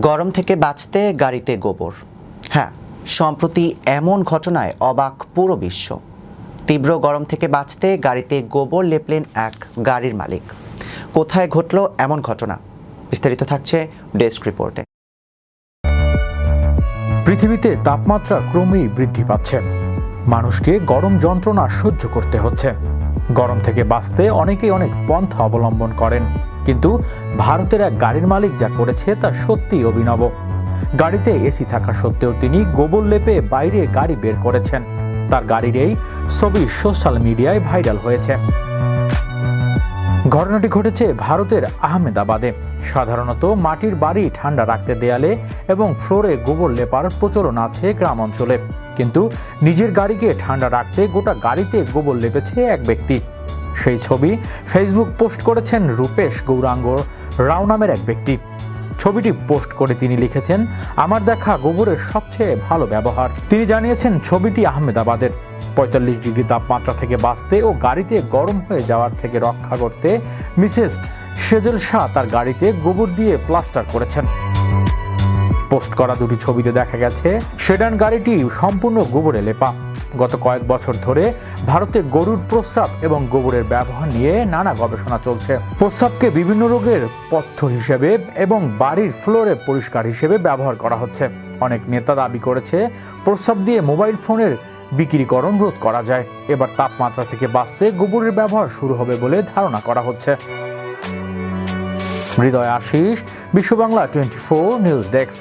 গরম থেকে বাঁচতে গাড়িতে গোবর। হ্যাঁ সম্প্রতি এমন ঘটনায় অবাক পুরো বিশ্ব। তীব্র গরম থেকে বাঁচতে গাড়িতে গোবর লেপলেন এক গাড়ির মালিক। কোথায় ঘটল এমন ঘটনা? বিস্তারিত থাকছে ডেস্ক রিপোর্টে। পৃথিবীতে তাপমাত্রা ক্রমেই বৃদ্ধি পাচ্ছে। মানুষকে গরম যন্ত্রণা সহ্য করতে হচ্ছে। গরম থেকে বাঁচতে অনেকেই অনেক পন্থা অবলম্বন করেন। কিন্তু ভারতের এক গাড়ির মালিক যা করেছে তা সত্যি অভিনব। গাড়িতে এসি থাকা সত্ত্বেও তিনি গোবর লেপে বাইরে গাড়ি বের করেছেন। তার গাড়ির এই ছবি সোশ্যাল মিডিয়ায় ভাইরাল হয়েছে। ঘটনাটি ঘটেছে ভারতের আহমেদাবাদে। সাধারণত মাটির বাড়ি ঠান্ডা রাখতে দেয়ালে এবং ফ্লোরে গোবর লেপার প্রচলন আছে গ্রাম অঞ্চলে। কিন্তু নিজের গাড়িকে ঠান্ডা রাখতে গোটা গাড়িতে গোবর লেপেছে এক ব্যক্তি। সেই ছবি ফেসবুক পোস্ট করেছেন রূপেশ গৌরাঙ্গ রাও নামের এক ব্যক্তি। ছবিটি পোস্ট করে তিনি লিখেছেন, আমার দেখা গোবরের সবচেয়ে ভালো ব্যবহার। তিনি জানিয়েছেন, ছবিটি আহমেদাবাদের। পঁয়তাল্লিশ ডিগ্রি তাপমাত্রা থেকে বাঁচতে ও গাড়িতে গরম হয়ে যাওয়ার থেকে রক্ষা করতে মিসেস সেজেল শাহ তার গাড়িতে গোবর দিয়ে প্লাস্টার করেছেন। পোস্ট করা দুটি ছবিতে দেখা গেছে, সেডান গাড়িটি সম্পূর্ণ গোবরে লেপা। গত কয়েক বছর ধরে ভারতে গরুর প্রস্রাব এবং গোবরের ব্যবহার নিয়ে নানা গবেষণা চলছে। প্রস্রাবকে বিভিন্ন রোগের পথ্য হিসেবে এবং বাড়ির ফ্লোরে পরিষ্কার হিসেবে ব্যবহার করা হচ্ছে। অনেক নেতা দাবি করেছে, প্রস্রাব দিয়ে মোবাইল ফোনের বিক্রিকরণ রোধ করা যায়। এবার তাপমাত্রা থেকে বাঁচতে গোবরের ব্যবহার শুরু হবে বলে ধারণা করা হচ্ছে। Hriday Ashis Bishwa Bangla twenty four news desk.